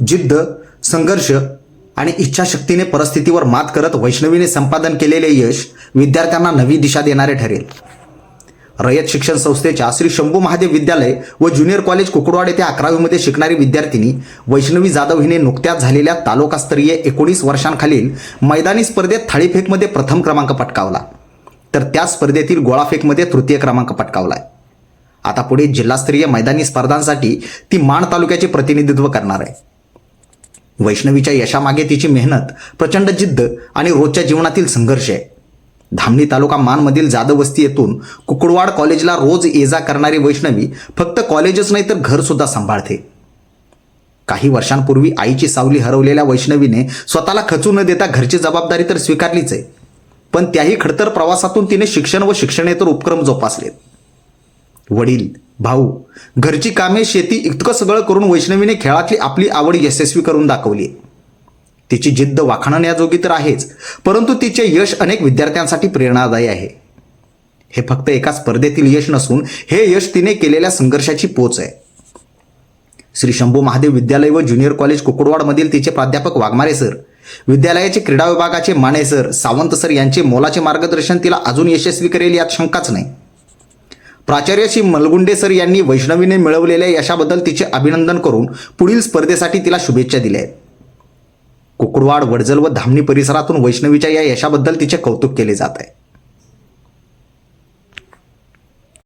जिद्द संघर्ष आणि इच्छाशक्तीने परिस्थितीवर मात करत वैष्णवीने संपादन केलेले यश विद्यार्थ्यांना नवी दिशा देणारे ठरेल. रयत शिक्षण संस्थेच्या श्री शंभू महादेव विद्यालय व ज्युनियर कॉलेज कुकडवाड येथे अकरावीमध्ये शिकणारी विद्यार्थिनी वैष्णवी जाधव हिने नुकत्याच झालेल्या तालुकास्तरीय एकोणीस वर्षांखालील मैदानी स्पर्धेत थाळीफेकमध्ये प्रथम क्रमांक पटकावला. तर त्या स्पर्धेतील गोळाफेकमध्ये तृतीय क्रमांक पटकावलाय. आता पुढे जिल्हास्तरीय मैदानी स्पर्धांसाठी ती माण तालुक्याचे प्रतिनिधित्व करणार आहे. वैष्णवीच्या यशामागे तिची मेहनत प्रचंड जिद्द आणि रोजच्या जीवनातील संघर्ष आहे. धामणी तालुका मानमधील जाधव वस्ती येथून कुकडवाड कॉलेजला रोज ये जा करणारी वैष्णवी फक्त कॉलेजच नाही तर घरसुद्धा सांभाळते. काही वर्षांपूर्वी आईची सावली हरवलेल्या वैष्णवीने स्वतःला खचू न देता घरची जबाबदारी तर स्वीकारलीच आहे. पण त्याही खडतर प्रवासातून तिने शिक्षण व शिक्षणेतर उपक्रम जोपासलेत. वडील भाऊ घरची कामे शेती इतकं सगळं करून वैष्णवीने खेळातली आपली आवड यशस्वी करून दाखवली तिची जिद्द वाखाणण्याजोगी तर आहेच परंतु तिचे यश अनेक विद्यार्थ्यांसाठी प्रेरणादायी आहे. हे फक्त एका स्पर्धेतील यश नसून हे यश तिने केलेल्या संघर्षाची पोच आहे. श्री शंभू महादेव विद्यालय व ज्युनियर कॉलेज कुकुडवाडमधील तिचे प्राध्यापक वाघमारे सर विद्यालयाचे क्रीडा विभागाचे माने सर सावंत सर यांचे मोलाचे मार्गदर्शन तिला अजून यशस्वी करेल यात शंकाच नाही. प्राचार्य श्री मलगुंडे सर यांनी वैष्णवीने मिळवलेल्या यशाबद्दल तिचे अभिनंदन करून पुढील स्पर्धेसाठी तिला शुभेच्छा दिल्या आहेत. कुकडवाड वडजल व धामणी परिसरातून वैष्णवीच्या या यशाबद्दल तिचे कौतुक केले जात आहे.